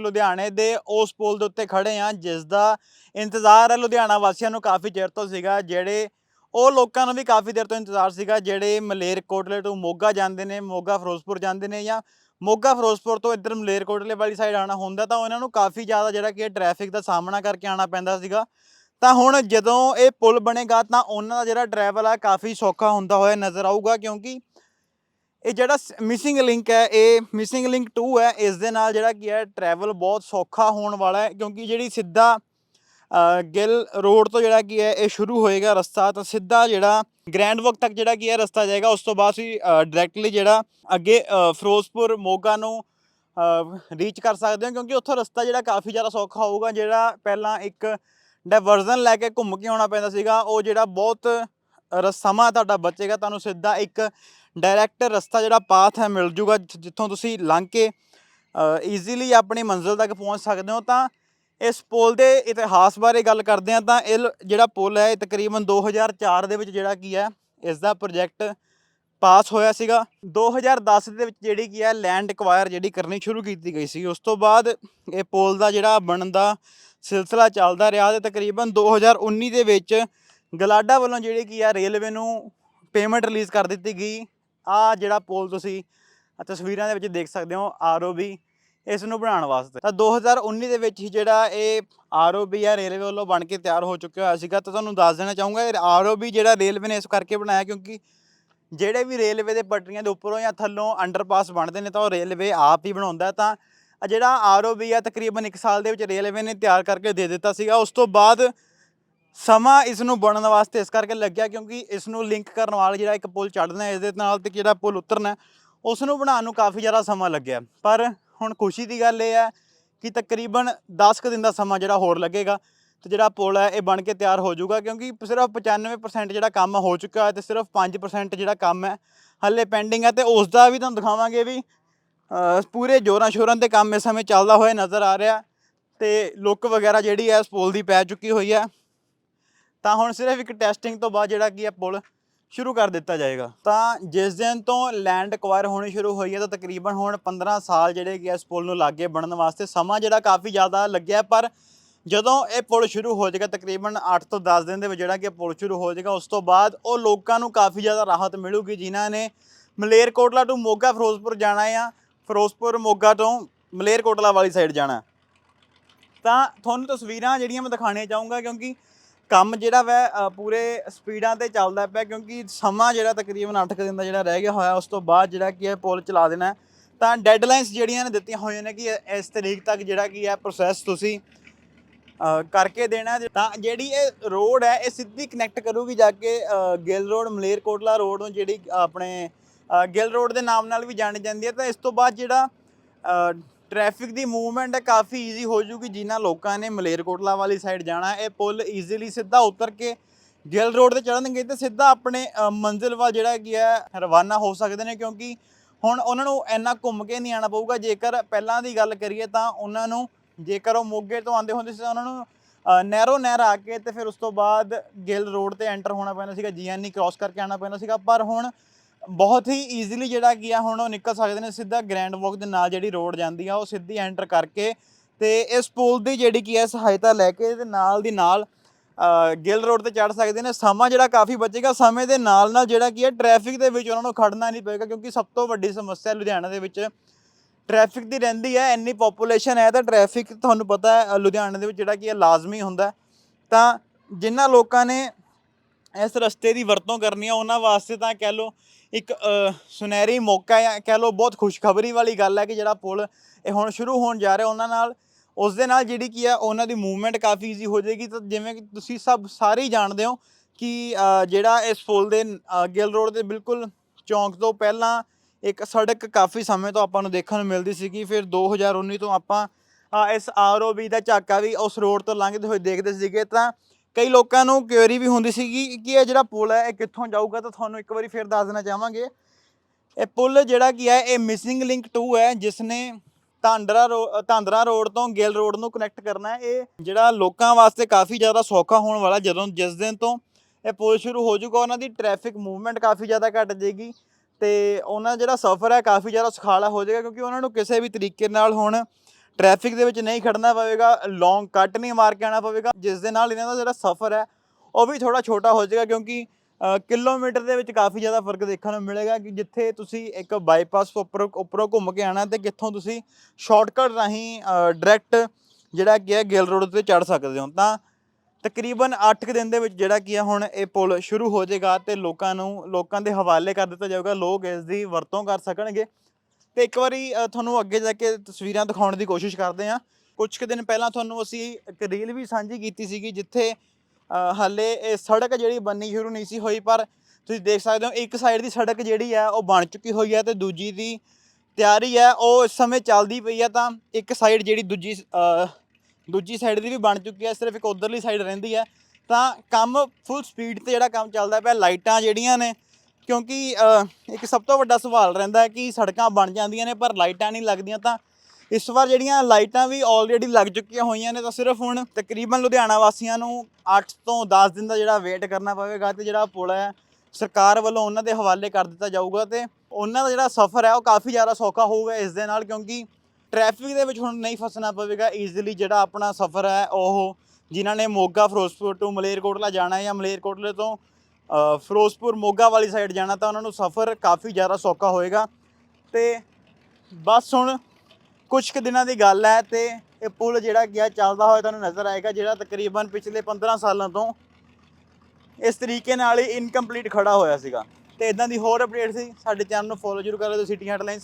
ਲੁਧਿਆਣੇ ਦੇ ਉਸ ਪੁਲ ਦੇ ਉੱਤੇ ਖੜੇ ਆ ਜਿਸ ਦਾ ਇੰਤਜ਼ਾਰ ਹੈ ਲੁਧਿਆਣਾ ਵਾਸੀਆਂ ਨੂੰ ਕਾਫੀ ਚਿਰ ਤੋਂ ਸੀਗਾ, ਜਿਹੜੇ ਉਹ ਲੋਕਾਂ ਨੂੰ ਵੀ ਕਾਫੀ ਦੇਰ ਤੋਂ ਇੰਤਜ਼ਾਰ ਸੀਗਾ, ਜਿਹੜੇ ਮਲੇਰਕੋਟਲੇ ਤੋਂ ਮੋਗਾ ਜਾਂਦੇ ਨੇ, ਮੋਗਾ ਫਿਰੋਜ਼ਪੁਰ ਜਾਂਦੇ ਨੇ ਜਾਂ ਮੋਗਾ ਫਿਰੋਜ਼ਪੁਰ ਤੋਂ ਇੱਧਰ ਮਲੇਰਕੋਟਲੇ ਵਾਲੀ ਸਾਈਡ ਆਣਾ ਹੁੰਦਾ, ਤਾਂ ਉਹਨਾਂ ਨੂੰ ਕਾਫੀ ਜ਼ਿਆਦਾ ਜਿਹੜਾ ਕਿ ਟ੍ਰੈਫਿਕ ਦਾ ਸਾਹਮਣਾ ਕਰਕੇ ਆਣਾ ਪੈਂਦਾ ਸੀਗਾ। ਤਾਂ ਹੁਣ ਜਦੋਂ ਇਹ ਪੁਲ ਬਣੇਗਾ, ਤਾਂ ਉਹਨਾਂ ਦਾ ਜਿਹੜਾ ਟਰੈਵਲ ਆ, ਕਾਫੀ ਸੌਖਾ ਹੁੰਦਾ ਹੋਇਆ ਨਜ਼ਰ ਆਊਗਾ, ਕਿਉਂਕਿ ਇਹ ਜਿਹੜਾ ਮਿਸਿੰਗ ਲਿੰਕ ਹੈ ਇਹ ਮਿਸਿੰਗ ਲਿੰਕ 2 ਹੈ ਇਸ ਦੇ ਨਾਲ ਜਿਹੜਾ ਕੀ ਹੈ ਟਰੈਵਲ ਬਹੁਤ ਸੌਖਾ ਹੋਣ ਵਾਲਾ ਹੈ ਕਿਉਂਕਿ ਜਿਹੜੀ ਸਿੱਧਾ ਅ, ਗਿੱਲ ਰੋਡ ਤੋਂ ਜਿਹੜਾ ਕੀ ਹੈ ਇਹ ਸ਼ੁਰੂ ਹੋਏਗਾ ਰਸਤਾ ਤਾਂ ਸਿੱਧਾ ਜਿਹੜਾ ਗ੍ਰੈਂਡ ਵਕ ਤੱਕ ਜਿਹੜਾ ਕੀ ਹੈ ਰਸਤਾ ਜਾਏਗਾ ਉਸ ਤੋਂ ਬਾਅਦ ਵੀ ਡਾਇਰੈਕਟਲੀ ਜਿਹੜਾ ਅੱਗੇ ਫਿਰੋਜ਼ਪੁਰ ਮੋਗਾ ਨੂੰ ਰੀਚ ਕਰ ਸਕਦੇ ਹੋ ਕਿਉਂਕਿ ਉੱਥੋਂ ਰਸਤਾ ਜਿਹੜਾ ਕਾਫੀ ਜ਼ਿਆਦਾ ਸੌਖਾ ਹੋਊਗਾ ਜਿਹੜਾ ਪਹਿਲਾਂ ਇੱਕ ਡਾਇਵਰਜ਼ਨ ਲੈ ਕੇ ਘੁੰਮ ਕੇ ਆਉਣਾ ਪੈਂਦਾ ਸੀਗਾ ਉਹ ਜਿਹੜਾ ਬਹੁਤ ਰ- ਸਮਾਂ ਤੁਹਾਡਾ ਬਚੇਗਾ ਤੁਹਾਨੂੰ ਸਿੱਧਾ ਇੱਕ ਡਾਇਰੈਕਟ ਰਸਤਾ ਜਿਹੜਾ ਪਾਥ ਹੈ, ਮਿਲ ਜੂਗਾ ਜਿੱਥੋਂ ਤੁਸੀਂ ਲੰਘ ਕੇ ਈਜ਼ੀਲੀ ਆਪਣੀ ਮੰਜ਼ਿਲ ਤੱਕ ਪਹੁੰਚ ਸਕਦੇ ਹੋ, ਤਾਂ ਇਸ ਪੁਲ ਦੇ ਇਤਿਹਾਸ ਬਾਰੇ ਗੱਲ ਕਰਦੇ ਹਾਂ, ਤਾਂ ਇਹ ਲ- ਜਿਹੜਾ ਪੁਲ ਹੈ, ਇਹ ਤਕਰੀਬਨ 2004 ਦੇ ਵਿੱਚ ਜਿਹੜਾ ਕੀ ਹੈ, ਇਸ ਦਾ ਪ੍ਰੋਜੈਕਟ ਪਾਸ ਹੋਇਆ ਸੀਗਾ। 2010 ਦੇ ਵਿੱਚ ਜਿਹੜੀ ਕੀ ਹੈ ਲੈਂਡ ਐਕਵਾਇਰ ਜਿਹੜੀ ਕਰਨੀ ਸ਼ੁਰੂ ਕੀਤੀ ਗਈ ਸੀ, ਉਸ ਤੋਂ ਬਾਅਦ ਇਹ ਪੁਲ ਦਾ ਜਿਹੜਾ ਬਣਨ ਦਾ ਸਿਲਸਿਲਾ ਚੱਲਦਾ ਰਿਹਾ ਤੇ ਤਕਰੀਬਨ 2019 ਦੇ ਵਿੱਚ ਗਲਾਡਾ ਵੱਲੋਂ ਜਿਹੜੀ ਕੀ ਹੈ ਰੇਲਵੇ ਨੂੰ ਪੇਮੈਂਟ ਰਿਲੀਜ਼ ਕਰ ਦਿੱਤੀ ਗਈ। ਆ ਜਿਹੜਾ ਪੁਲ ਤੁਸੀਂ ਤਸਵੀਰਾਂ ਦੇ ਵਿੱਚ ਦੇਖ ਸਕਦੇ ਹੋ ਆਰਓਬੀ ਇਸ ਨੂੰ ਬਣਾਉਣ ਵਾਸਤੇ। ਤਾਂ 2019 ਦੇ ਵਿੱਚ ਹੀ ਜਿਹੜਾ ਇਹ ਆਰਓਬੀ ਆ, ਰੇਲਵੇ ਵੱਲੋਂ ਬਣ ਕੇ ਤਿਆਰ ਹੋ ਚੁੱਕਿਆ ਹੋਇਆ ਸੀਗਾ। ਤਾਂ ਤੁਹਾਨੂੰ ਦੱਸ ਦੇਣਾ ਚਾਹੂੰਗਾ, ਇਹ ਆਰਓਬੀ ਜਿਹੜਾ ਰੇਲਵੇ ਨੇ ਇਸ ਕਰਕੇ ਬਣਾਇਆ ਕਿਉਂਕਿ ਜਿਹੜੇ ਵੀ ਰੇਲਵੇ ਦੇ ਪਟਰੀਆਂ ਦੇ ਉੱਪਰੋਂ ਜਾਂ ਥੱਲੋਂ ਅੰਡਰਪਾਸ ਬਣਦੇ ਨੇ ਤਾਂ ਉਹ ਰੇਲਵੇ ਆਪ ਹੀ ਬਣਾਉਂਦਾ ਹੈ। ਤਾਂ ਆ ਜਿਹੜਾ ਆਰਓਬੀ ਆ, ਤਕਰੀਬਨ 1 ਸਾਲ ਦੇ ਵਿੱਚ ਰੇਲਵੇ ਨੇ ਤਿਆਰ ਕਰਕੇ ਦੇ ਦਿੱਤਾ ਸੀਗਾ। ਉਸ ਤੋਂ ਬਾਅਦ ਸਮਾਂ ਇਸ ਨੂੰ ਬਣਨ ਵਾਸਤੇ ਇਸ ਕਰਕੇ ਲੱਗਿਆ ਕਿਉਂਕਿ ਇਸ ਨੂੰ ਲਿੰਕ ਕਰਨ ਵਾਲਾ ਜਿਹੜਾ ਇੱਕ ਪੁਲ ਚੜ੍ਹਨਾ ਇਸ ਦੇ ਨਾਲ ਤੇ ਜਿਹੜਾ ਪੁਲ ਉਤਰਨਾ ਉਸ ਨੂੰ ਬਣਾਉਣ ਨੂੰ ਕਾਫੀ ਜ਼ਿਆਦਾ ਸਮਾਂ ਲੱਗਿਆ। ਪਰ ਹੁਣ ਖੁਸ਼ੀ ਦੀ ਗੱਲ ਇਹ ਹੈ ਕਿ ਤਕਰੀਬਨ 10 ਕੁ ਦਿਨ ਦਾ ਸਮਾਂ ਜਿਹੜਾ ਹੋਰ ਲੱਗੇਗਾ ਤੇ ਜਿਹੜਾ ਪੁਲ ਹੈ, ਇਹ ਬਣ ਕੇ ਤਿਆਰ ਹੋ ਜਾਊਗਾ ਕਿਉਂਕਿ ਸਿਰਫ 95% ਜਿਹੜਾ ਕੰਮ ਹੋ ਚੁੱਕਾ ਹੈ ਤੇ ਸਿਰਫ 5% ਜਿਹੜਾ ਕੰਮ ਹੈ, ਹੱਲੇ ਪੈਂਡਿੰਗ ਹੈ ਤੇ ਉਸ ਦਾ ਵੀ ਤੁਹਾਨੂੰ ਦਿਖਾਵਾਂਗੇ ਵੀ ਪੂਰੇ ਜੋਰਾਂ ਸ਼ੋਰਾਂ ਤੇ ਕੰਮ ਇਸ ਸਮੇਂ ਚੱਲਦਾ ਹੋਇਆ ਨਜ਼ਰ ਆ ਰਿਹਾ ਤੇ ਲੁੱਕ ਵਗੈਰਾ ਜਿਹੜੀ ਹੈ ਇਸ ਪੁਲ ਦੀ ਪੈ ਚੁੱਕੀ ਹੋਈ ਹੈ। ਤਾਂ ਹੁਣ ਸਿਰਫ ਇੱਕ ਟੈਸਟਿੰਗ ਤੋਂ ਬਾਅਦ ਜਿਹੜਾ ਕੀ ਹੈ ਪੁਲ ਸ਼ੁਰੂ ਕਰ ਦਿੱਤਾ ਜਾਏਗਾ। ਤਾਂ ਜਿਸ ਦਿਨ ਤੋਂ ਲੈਂਡ ਐਕਵਾਇਰ ਹੋਣੀ ਸ਼ੁਰੂ ਹੋਈ ਹੈ, ਤਾਂ ਤਕਰੀਬਨ ਹੁਣ 15 ਸਾਲ ਜਿਹੜੇ ਕਿ ਇਸ ਪੁਲ ਨੂੰ ਲਾਗੇ ਬਣਨ ਵਾਸਤੇ ਸਮਾਂ ਜਿਹੜਾ ਕਾਫੀ ਜ਼ਿਆਦਾ ਲੱਗਿਆ, ਪਰ ਜਦੋਂ ਇਹ ਪੁਲ ਸ਼ੁਰੂ ਹੋ ਜਾਏਗਾ, ਤਕਰੀਬਨ 8 ਤੋਂ 10 ਦਿਨ ਦੇ ਵਿੱਚ ਜਿਹੜਾ ਕਿ ਪੁਲ ਸ਼ੁਰੂ ਹੋ ਜਾਏਗਾ, ਉਸ ਤੋਂ ਬਾਅਦ ਉਹ ਲੋਕਾਂ ਨੂੰ ਕਾਫੀ ਜ਼ਿਆਦਾ ਰਾਹਤ ਮਿਲੂਗੀ, ਜਿਨ੍ਹਾਂ ਨੇ ਮਲੇਰਕੋਟਲਾ ਤੋਂ ਮੋਗਾ ਫਿਰੋਜ਼ਪੁਰ ਜਾਣਾ ਆ, ਫਿਰੋਜ਼ਪੁਰ ਮੋਗਾ ਤੋਂ ਮਲੇਰਕੋਟਲਾ ਵਾਲੀ ਸਾਈਡ ਜਾਣਾ। ਤਾਂ ਤੁਹਾਨੂੰ ਤਸਵੀਰਾਂ ਜਿਹੜੀਆਂ ਮੈਂ ਦਿਖਾਣੀਆਂ ਚਾਹੂੰਗਾ, ਕਿਉਂਕਿ ਕੰਮ ਜਿਹੜਾ ਵੈ ਅ, ਪੂਰੇ ਸਪੀਡਾਂ ਤੇ ਚੱਲਦਾ ਪਿਆ ਕਿਉਂਕਿ ਸਮਾਂ ਜਿਹੜਾ ਤਕਰੀਬਨ 8 ਦਿਨ ਦਾ ਜਿਹੜਾ ਰਹਿ ਗਿਆ ਹੋਇਆ ਉਸ ਤੋਂ ਬਾਅਦ ਜਿਹੜਾ ਕੀ ਹੈ ਪੁਲ ਚਲਾ ਦੇਣਾ ਹੈ। ਤਾਂ ਡੈਡਲਾਈਨਸ ਜਿਹੜੀਆਂ ਨੇ ਦਿੱਤੀਆਂ ਹੋਈਆਂ ਨੇ ਕਿ ਇਸ ਤਰੀਕ ਤੱਕ ਜਿਹੜਾ ਕੀ ਹੈ ਪ੍ਰੋਸੈਸ ਤੁਸੀਂ ਅ, ਕਰਕੇ ਦੇਣਾ ਹੈ। ਤਾਂ ਜਿਹੜੀ ਇਹ ਰੋਡ ਹੈ ਇਹ ਸਿੱਧੀ ਕਨੈਕਟ ਕਰੂਗੀ ਜਾ ਕੇ ਅ, ਗਿੱਲ ਰੋਡ ਮਲੇਰਕੋਟਲਾ ਰੋਡ ਨੂੰ ਜਿਹੜੀ ਆਪਣੇ ਅ, ਗਿੱਲ ਰੋਡ ਦੇ ਨਾਮ ਨਾਲ ਵੀ ਜਾਣੀ ਜਾਂਦੀ ਹੈ ਤਾਂ ਇਸ ਤੋਂ ਬਾਅਦ ਜਿਹੜਾ ਟ੍ਰੈਫਿਕ ਦੀ ਮੂਵਮੈਂਟ ਹੈ ਕਾਫੀ ਈਜ਼ੀ ਹੋ ਜੂਗੀ ਜਿਨ੍ਹਾਂ ਲੋਕਾਂ ਨੇ ਮਲੇਰਕੋਟਲਾ ਵਾਲੀ ਸਾਈਡ ਜਾਣਾ ਇਹ ਪੁਲ ਈਜ਼ੀਲੀ ਸਿੱਧਾ ਉਤਰ ਕੇ ਗਿੱਲ ਰੋਡ ਤੇ ਚੜਨਗੇ ਤੇ ਸਿੱਧਾ ਆਪਣੇ ਮੰਜ਼ਿਲ ਵੱਲ ਜਿਹੜਾ ਕੀ ਹੈ ਰਵਾਨਾ ਹੋ ਸਕਦੇ ਨੇ ਕਿਉਂਕਿ ਹੁਣ ਉਹਨਾਂ ਨੂੰ ਇੰਨਾ ਘੁੰਮ ਕੇ ਨਹੀਂ ਆਣਾ ਪਊਗਾ। ਜੇਕਰ ਪਹਿਲਾਂ ਦੀ ਗੱਲ ਕਰੀਏ ਤਾਂ ਉਹਨਾਂ ਨੂੰ ਜੇਕਰ ਉਹ ਮੋਗੇ ਤੋਂ ਆਉਂਦੇ ਹੁੰਦੇ ਸੀ ਤਾਂ ਉਹਨਾਂ ਨੂੰ ਅ, ਨਹਿਰ ਆ ਕੇ ਤੇ ਫਿਰ ਉਸ ਤੋਂ ਬਾਅਦ ਗਿੱਲ ਰੋਡ ਤੇ ਐਂਟਰ ਹੋਣਾ ਪੈਂਦਾ ਸੀਗਾ ਜੀਐਨਈ ਕ੍ਰਾਸ ਕਰਕੇ ਆਉਣਾ ਪੈਂਦਾ ਸੀਗਾ। ਪਰ ਹੁਣ ਬਹੁਤ ਹੀ ਈਜ਼ੀਲੀ ਜਿਹੜਾ ਕੀ ਆ ਹੁਣ ਉਹ ਨਿਕਲ ਸਕਦੇ ਨੇ ਸਿੱਧਾ ਗ੍ਰੈਂਡ ਵਾਕ ਦੇ ਨਾਲ ਜਿਹੜੀ ਰੋਡ ਜਾਂਦੀ ਆ ਉਹ ਸਿੱਧੀ ਐਂਟਰ ਕਰਕੇ ਤੇ ਇਸ ਪੁਲ ਦੀ ਜਿਹੜੀ ਕੀ ਹੈ ਸਹਾਇਤਾ ਲੈ ਕੇ ਤੇ ਨਾਲ ਦੀ ਨਾਲ ਅ, ਗਿੱਲ ਰੋਡ ਤੇ ਚੜ ਸਕਦੇ ਨੇ। ਸਮਾਂ ਜਿਹੜਾ ਕਾਫੀ ਬਚੇਗਾ ਸਮੇਂ ਦੇ ਨਾਲ ਨਾਲ ਜਿਹੜਾ ਕੀ ਹੈ ਟ੍ਰੈਫਿਕ ਦੇ ਵਿੱਚ ਉਹਨਾਂ ਨੂੰ ਖੜਨਾ ਨਹੀਂ ਪਏਗਾ ਕਿਉਂਕਿ ਸਭ ਤੋਂ ਵੱਡੀ ਸਮੱਸਿਆ ਲੁਧਿਆਣਾ ਦੇ ਵਿੱਚ ਟ੍ਰੈਫਿਕ ਦੀ ਰਹਿੰਦੀ ਹੈ ਇੰਨੀ ਪੋਪੂਲੇਸ਼ਨ ਹੈ ਤਾਂ ਟ੍ਰੈਫਿਕ ਤੁਹਾਨੂੰ ਪਤਾ ਹੈ ਅ, ਲੁਧਿਆਣੇ ਦੇ ਵਿੱਚ ਜਿਹੜਾ ਕੀ ਹੈ ਲਾਜ਼ਮੀ ਹੁੰਦਾ ਤਾਂ ਜਿਨ੍ਹਾਂ ਲੋਕਾਂ ਨੇ ਇਸ ਰਸਤੇ ਦੀ ਵਰਤੋਂ ਕਰਨੀ ਆ ਉਹਨਾਂ ਵਾਸਤੇ ਤਾਂ ਕਹਿ ਲਓ ਇੱਕ ਸੁਨਹਿਰੀ ਮੌਕਾ ਹੈ ਕਹਿ ਲਓ ਬਹੁਤ ਖੁਸ਼ਖਬਰੀ ਵਾਲੀ ਗੱਲ ਹੈ ਕਿ ਜਿਹੜਾ ਪੁਲ ਇਹ ਹੁਣ ਸ਼ੁਰੂ ਹੋਣ ਜਾ ਰਿਹਾ ਉਹਨਾਂ ਨਾਲ ਉਸ ਦੇ ਨਾਲ ਜਿਹੜੀ ਕੀ ਆ ਉਹਨਾਂ ਦੀ ਮੂਵਮੈਂਟ ਕਾਫੀ ਈਜ਼ੀ ਹੋ ਜਾਏਗੀ। ਤਾਂ ਜਿਵੇਂ ਕਿ ਤੁਸੀਂ ਸਭ ਸਾਰੇ ਹੀ ਜਾਣਦੇ ਹੋ ਕਿ ਜਿਹੜਾ ਇਸ ਪੁਲ ਦੇ ਅ, ਗਿੱਲ ਰੋਡ ਦੇ ਬਿਲਕੁਲ ਚੌਂਕ ਤੋਂ ਪਹਿਲਾਂ ਇੱਕ ਸੜਕ ਕਾਫੀ ਸਮੇਂ ਤੋਂ ਆਪਾਂ ਨੂੰ ਦੇਖਣ ਨੂੰ ਮਿਲਦੀ ਸੀਗੀ। ਫਿਰ 2019 ਤੋਂ ਆਪਾਂ ਅ, ਇਸ ਆਰਓਬੀ ਦਾ ਝਾਕਾ ਵੀ ਉਸ ਰੋਡ ਤੋਂ ਲੰਘਦੇ ਹੋਏ ਦੇਖਦੇ ਸੀਗੇ ਤਾਂ ਕਈ ਲੋਕਾਂ ਨੂੰ ਕਿਉਰੀ ਵੀ ਹੁੰਦੀ ਸੀਗੀ ਕਿ ਇਹ ਜਿਹੜਾ ਪੁਲ ਹੈ, ਇਹ ਕਿੱਥੋਂ ਜਾਊਗਾ? ਤਾਂ ਤੁਹਾਨੂੰ ਇੱਕ ਵਾਰੀ ਫਿਰ ਦੱਸ ਦੇਣਾ ਚਾਹਾਂਗੇ। ਇਹ ਪੁਲ ਜਿਹੜਾ ਕੀ ਹੈ, ਇਹ ਮਿਸਿੰਗ ਲਿੰਕ 2 ਹੈ ਜਿਸ ਨੇ ਧਾਂਦਰਾ ਰੋ- ਧਾਂਦਰਾ ਰੋਡ ਤੋਂ ਗਿੱਲ ਰੋਡ ਨੂੰ ਕਨੈਕਟ ਕਰਨਾ ਹੈ। ਇਹ ਜਿਹੜਾ ਲੋਕਾਂ ਵਾਸਤੇ ਕਾਫੀ ਜ਼ਿਆਦਾ ਸੌਖਾ ਹੋਣ ਵਾਲਾ, ਜਦੋਂ ਜਿਸ ਦਿਨ ਤੋਂ ਇਹ ਪੁਲ ਸ਼ੁਰੂ ਹੋ ਜਾਊਗਾ, ਉਹਨਾਂ ਦੀ ਟ੍ਰੈਫਿਕ ਮੂਵਮੈਂਟ ਕਾਫੀ ਜ਼ਿਆਦਾ ਘਟ ਜਾਏਗੀ ਤੇ ਉਹਨਾਂ ਦਾ ਜਿਹੜਾ ਸਫ਼ਰ ਹੈ, ਕਾਫੀ ਜ਼ਿਆਦਾ ਸੁਖਾਲਾ ਹੋ ਜਾਏਗਾ, ਕਿਉਂਕਿ ਉਹਨਾਂ ਨੂੰ ਕਿਸੇ ਵੀ ਤਰੀਕੇ ਨਾਲ ਹੁਣ ਟ੍ਰੈਫਿਕ ਦੇ ਵਿੱਚ ਨਹੀਂ ਖੜਨਾ ਪਵੇਗਾ ਲੌਂਗ ਕੱਟ ਨਹੀਂ ਮਾਰ ਕੇ ਆਉਣਾ ਪਵੇਗਾ, ਜਿਸ ਦੇ ਨਾਲ ਇਹਨਾਂ ਦਾ ਜਿਹੜਾ ਸਫ਼ਰ ਹੈ, ਉਹ ਵੀ ਥੋੜਾ ਛੋਟਾ ਹੋ ਜਾਏਗਾ, ਕਿਉਂਕਿ ਕਿਲੋਮੀਟਰ ਦੇ ਵਿੱਚ ਕਾਫੀ ਜ਼ਿਆਦਾ ਫ਼ਰਕ ਦੇਖਣ ਨੂੰ ਮਿਲੇਗਾ ਕਿ ਜਿੱਥੇ ਤੁਸੀਂ ਇੱਕ ਬਾਈਪਾਸ ਉੱਪਰੋਂ ਉੱਪਰੋਂ ਘੁੰਮ ਕੇ ਆਣਾ ਤੇ ਕਿੱਥੋਂ ਤੁਸੀਂ ਸ਼ਾਰਟਕਟ ਰਾਹੀਂ ਡਾਇਰੈਕਟ ਜਿਹੜਾ ਕੀ ਹੈ, ਗਿੱਲ ਰੋਡ ਤੇ ਚੜ ਸਕਦੇ ਹੋ। ਤਾਂ ਤਕਰੀਬਨ 8 ਦਿਨ ਦੇ ਵਿੱਚ ਜਿਹੜਾ ਕੀ ਹੈ, ਹੁਣ ਇਹ ਪੁਲ ਸ਼ੁਰੂ ਹੋ ਜਾਏਗਾ ਤੇ ਲੋਕਾਂ ਨੂੰ, ਲੋਕਾਂ ਦੇ ਹਵਾਲੇ ਕਰ ਦਿੱਤਾ ਜਾਊਗਾ, ਲੋਕ ਇਸ ਦੀ ਵਰਤੋਂ ਕਰ ਸਕਣਗੇ। ਤੇ ਇੱਕ ਵਾਰੀ ਅ, ਤੁਹਾਨੂੰ ਅੱਗੇ ਜਾ ਕੇ ਤਸਵੀਰਾਂ ਦਿਖਾਉਣ ਦੀ ਕੋਸ਼ਿਸ਼ ਕਰਦੇ ਹਾਂ। ਕੁਝ ਕੁ ਦਿਨ ਪਹਿਲਾਂ ਤੁਹਾਨੂੰ ਅਸੀਂ ਇੱਕ ਰੀਲ ਵੀ ਸਾਂਝੀ ਕੀਤੀ ਸੀਗੀ ਜਿੱਥੇ ਅ, ਹਾਲੇ ਇਹ ਸੜਕ ਜਿਹੜੀ ਬੰਨੀ ਸ਼ੁਰੂ ਨਹੀਂ ਸੀ ਹੋਈ ਪਰ ਤੁਸੀਂ ਦੇਖ ਸਕਦੇ ਹੋ ਇੱਕ ਸਾਈਡ ਦੀ ਸੜਕ ਜਿਹੜੀ ਹੈ ਉਹ ਬਣ ਚੁੱਕੀ ਹੋਈ ਹੈ ਤੇ ਦੂਜੀ ਦੀ ਤਿਆਰੀ ਹੈ ਉਹ ਇਸ ਸਮੇਂ ਚੱਲਦੀ ਪਈ ਹੈ ਤਾਂ ਇੱਕ ਸਾਈਡ ਜਿਹੜੀ ਦੂਜੀ ਅ, ਦੂਜੀ ਸਾਈਡ ਦੀ ਵੀ ਬਣ ਚੁੱਕੀ ਹੈ ਸਿਰਫ ਇੱਕ ਉਧਰਲੀ ਸਾਈਡ ਰਹਿੰਦੀ ਹੈ ਤਾਂ ਕੰਮ ਫੁੱਲ ਸਪੀਡ ਤੇ ਜਿਹੜਾ ਕੰਮ ਚੱਲਦਾ ਪਿਆ ਲਾਈਟਾਂ ਜਿਹੜੀਆਂ ਨੇ ਕਿਉਂਕਿ ਇੱਕ ਸਭ ਤੋਂ ਵੱਡਾ ਸਵਾਲ ਰਹਿੰਦਾ ਹੈ ਕਿ ਸੜਕਾਂ ਬਣ ਜਾਂਦੀਆਂ ਨੇ, ਪਰ ਲਾਈਟਾਂ ਨਹੀਂ ਲੱਗਦੀਆਂ, ਤਾਂ ਇਸ ਵਾਰ ਜਿਹੜੀਆਂ ਲਾਈਟਾਂ ਵੀ ਆਲਰੇਡੀ ਲੱਗ ਚੁੱਕੀਆਂ ਹੋਈਆਂ ਨੇ, ਤਾਂ ਸਿਰਫ ਹੁਣ ਤਕਰੀਬਨ ਲੁਧਿਆਣਾ ਵਾਸੀਆਂ ਨੂੰ 8 ਤੋਂ 10 ਦਿਨ ਦਾ ਜਿਹੜਾ ਵੇਟ ਕਰਨਾ ਪਵੇਗਾ ਤੇ ਜਿਹੜਾ ਪੁਲ ਹੈ, ਸਰਕਾਰ ਵੱਲੋਂ ਉਹਨਾਂ ਦੇ ਹਵਾਲੇ ਕਰ ਦਿੱਤਾ ਜਾਊਗਾ ਤੇ ਉਹਨਾਂ ਦਾ ਜਿਹੜਾ ਸਫ਼ਰ ਹੈ, ਉਹ ਕਾਫੀ ਜ਼ਿਆਦਾ ਸੌਖਾ ਹੋਊਗਾ ਇਸ ਦੇ ਨਾਲ, ਕਿਉਂਕਿ ਟ੍ਰੈਫਿਕ ਦੇ ਵਿੱਚ ਹੁਣ ਨਹੀਂ ਫਸਣਾ ਪਵੇਗਾ ਈਜ਼ੀਲੀ ਜਿਹੜਾ ਆਪਣਾ ਸਫ਼ਰ ਹੈ, ਉਹ ਜਿਨ੍ਹਾਂ ਨੇ ਮੋਗਾ, ਫਿਰੋਜ਼ਪੁਰ ਤੋਂ ਮਲੇਰਕੋਟਲਾ ਜਾਣਾ ਹੈ ਜਾਂ ਮਲੇਰਕੋਟਲੇ ਤੋਂ ਫਿਰੋਜ਼ਪੁਰ ਮੋਗਾ ਵਾਲੀ ਸਾਈਡ ਜਾਣਾ ਤਾਂ ਉਹਨਾਂ ਨੂੰ ਸਫ਼ਰ ਕਾਫੀ ਜ਼ਿਆਦਾ ਸੌਖਾ ਹੋਏਗਾ। ਤੇ ਬਸ ਹੁਣ ਕੁਝ ਕੁ ਦਿਨਾਂ ਦੀ ਗੱਲ ਹੈ ਤੇ ਇਹ ਪੁਲ ਜਿਹੜਾ ਗਿਆ ਚੱਲਦਾ ਹੋਇਆ ਤੁਹਾਨੂੰ ਨਜ਼ਰ ਆਏਗਾ, ਜਿਹੜਾ ਤਕਰੀਬਨ ਪਿਛਲੇ 15 ਸਾਲਾਂ ਤੋਂ ਇਸ ਤਰੀਕੇ ਨਾਲ ਹੀ ਇਨਕੰਪਲੀਟ ਖੜਾ ਹੋਇਆ ਸੀਗਾ। ਤੇ ਇਦਾਂ ਦੀ ਹੋਰ ਅਪਡੇਟ ਸੀ, ਸਾਡੇ ਚੈਨਲ ਨੂੰ ਫੋਲੋ ਜ਼ਰੂਰ ਕਰ ਲਿਓ, ਸਿਟੀ ਹੈਡਲਾਈਨਸ।